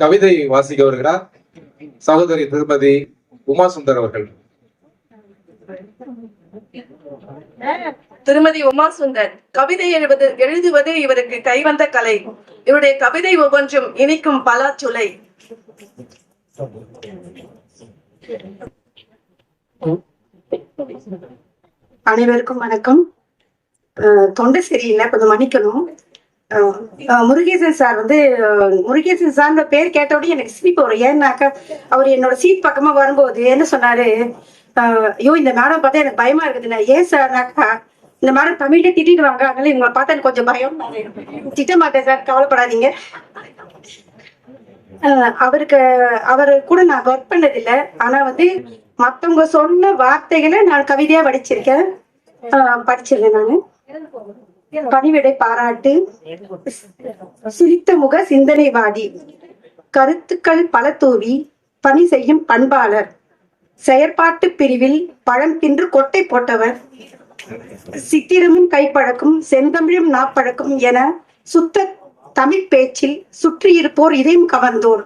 கவிதை வாசிக்க வருகிறார் சகோதரி திருமதி உமா சுந்தர் அவர்கள். திருமதி உமா சுந்தர் கவிதை எழுவது எழுதுவது இவருக்கு கைவந்த கலை. இவருடைய கவிதை ஒவ்வொன்றும் இனிக்கும் பலாச்சுளை அனைவருக்கும் வணக்கம். அஹ் தொண்டை சரியில்லை கொஞ்சம் மன்னிக்கணும். முருகேசன் சார் வந்து முருகேசன் சார்ன்ற பேர் கேட்டோடனே எனக்கு சிரிப்பு வரும். ஏன்னாக்கா அவர் என்னோட சீட் பக்கமா வரும்போது என்ன சொன்னாரு? ஐயோ இந்த மேடம் பார்த்தா எனக்கு பயமா இருக்குதுண்ணா ஏன் சார்னாக்கா இந்த மேடம் தமிழ்ல திட்டிட்டு வாங்க அதனால இவங்களை பார்த்தா எனக்கு கொஞ்சம் பயம் திட்ட மாட்டேன் சார் கவலைப்படாதீங்க. அவருக்கு அவரு கூட நான் ஒர்க் பண்ணதில்லை. ஆனா வந்து மத்தவங்க சொன்ன வார்த்தைகளை நான் கவிதையா படிச்சிருக்கேன் படிச்சிருக்கேன் நானு. பணிவிடை பாராட்டு சிரித்த முக சிந்தனைவாதி கருத்துக்கள் பல தூவி பணி செய்யும் பண்பாளர் செயற்பாட்டு பிரிவில் பழம் தின்று கொட்டை போட்டவர் சித்திரமும் கைப்பழக்கும் செந்தமிழும் நாப்பழக்கும் என சுத்த தமிழ் பேச்சில் சுற்றியிருப்போர் இதையும் கவர்ந்தோர்.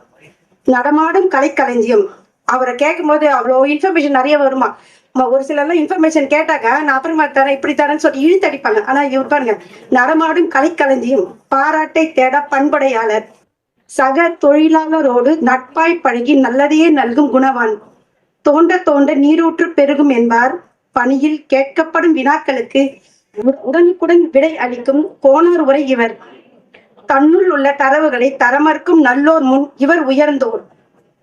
நடமாடும் கலைக்களஞ்சியம். அவரை கேட்கும் போது அவ்வளோ இன்ஃபர்மேஷன் நிறைய வருமா? ஒரு சிலர்லாம் இன்ஃபர்மேஷன் கேட்டாக்க நான் அப்புறமா தரேன் இப்படி தரேன்னு சொல்லி இழுத்தடிப்பாங்க ஆனா இவர் பாருங்க நடமாடும் கலைக்களஞ்சியம் பாராட்டை தேட பண்புடையாளர் சக தொழிலாளரோடு நட்பாய் பழகி நல்லதையே நல்கும் குணவான். தோண்ட தோண்ட நீரூற்று பெருகும் என்பார். பணியில் கேட்கப்படும் வினாக்களுக்கு உடனுக்குடன் விடை அளிக்கும் கோணார் உரை இவர். தன்னுள் உள்ள தரவுகளை தரமறுக்கும் நல்லோர் முன் இவர் உயர்ந்தோர்.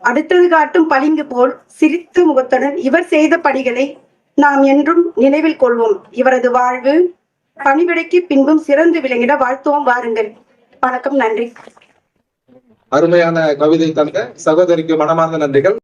அடுத்தது காட்டும் பளிங்கு போல் சிரித்த முகத்துடன் இவர் செய்த பணிகளை நாம் என்றும் நினைவில் கொள்வோம். இவரது வாழ்வு பணிவிடைக்கு பின்பும் சிறந்து விளங்கிட வாழ்த்துவோம். வாருங்கள். வணக்கம். நன்றி. அருமையான கவிதை தந்த சகோதரிக்கு மனமார்ந்த நன்றிகள்.